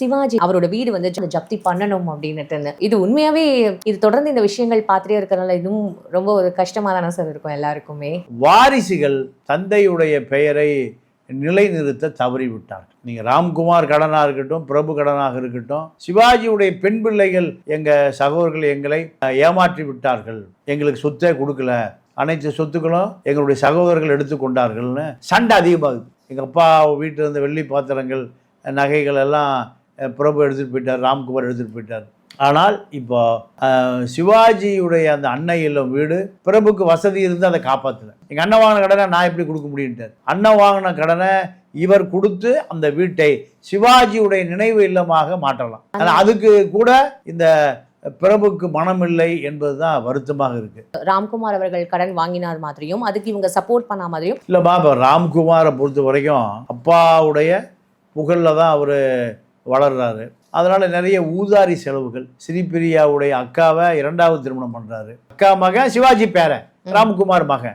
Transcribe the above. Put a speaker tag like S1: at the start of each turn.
S1: சிவாஜி அவரோட வீடு வந்து ஜப்தி பண்ணணும் அப்படின்னுட்டு இது உண்மையாவே இது தொடர்ந்து இந்த விஷயங்கள் பார்த்துட்டே இருக்கிறனால இதுவும் ரொம்ப ஒரு கஷ்டமா தானே சார் இருக்கும் எல்லாருக்குமே.
S2: வாரிசுகள் தந்தையுடைய பெயரை நிலைநிறுத்த தவறிவிட்டார்கள். நீங்க ராம்குமார் கடனா இருக்கட்டும் பிரபு கடனாக இருக்கட்டும் சிவாஜியுடைய பெண் பிள்ளைகள் எங்க சகோதரர்கள் எங்களை ஏமாற்றி விட்டார்கள். எங்களுக்கு சொத்தே கொடுக்கல. அனைத்து சொத்துக்களும் எங்களுடைய சகோதரர்கள் எடுத்துக்கொண்டார்கள்னு சண்டை அதிகமாகுது. எங்கள் அப்பா வீட்டில் இருந்த வெள்ளி பாத்திரங்கள் நகைகள் எல்லாம் பிரபு எடுத்துட்டு போயிட்டார் ராம்குமார் எடுத்துட்டு போயிட்டார். ஆனால் இப்போ சிவாஜியுடைய அந்த அன்னை இல்லம் வீடு பிரபுக்கு வசதி இருந்து அதை காப்பாற்றல எங்கள் அண்ணன் வாங்கின கடனை நான் எப்படி கொடுக்க முடியுன்ட்டார் அண்ணன் வாங்கின கடனை இவர் கொடுத்து அந்த வீட்டை சிவாஜியுடைய நினைவு இல்லமாக மாற்றலாம். ஆனால் அதுக்கு கூட இந்த பிரபுக்கு மனமில்லை என்பதுதான் வருத்தமாக இருக்கு.
S1: ராம்குமார் அவர்கள் கடன் வாங்கினார் மாதிரியும் அதுக்கு இவங்க சப்போர்ட் பண்ண மாதிரியும்.
S2: இல்லைம்மா இப்போ ராம்குமாரை பொறுத்த வரைக்கும் அப்பாவுடைய புகழில் தான் அவர் வளர்றாரு. அதனால் நிறைய ஊதாரி செலவுகள். ஸ்ரீபிரியாவுடைய அக்காவை இரண்டாவது திருமணம் பண்ணுறாரு அக்கா மகன் சிவாஜி பேரன் ராம்குமார் மகன்.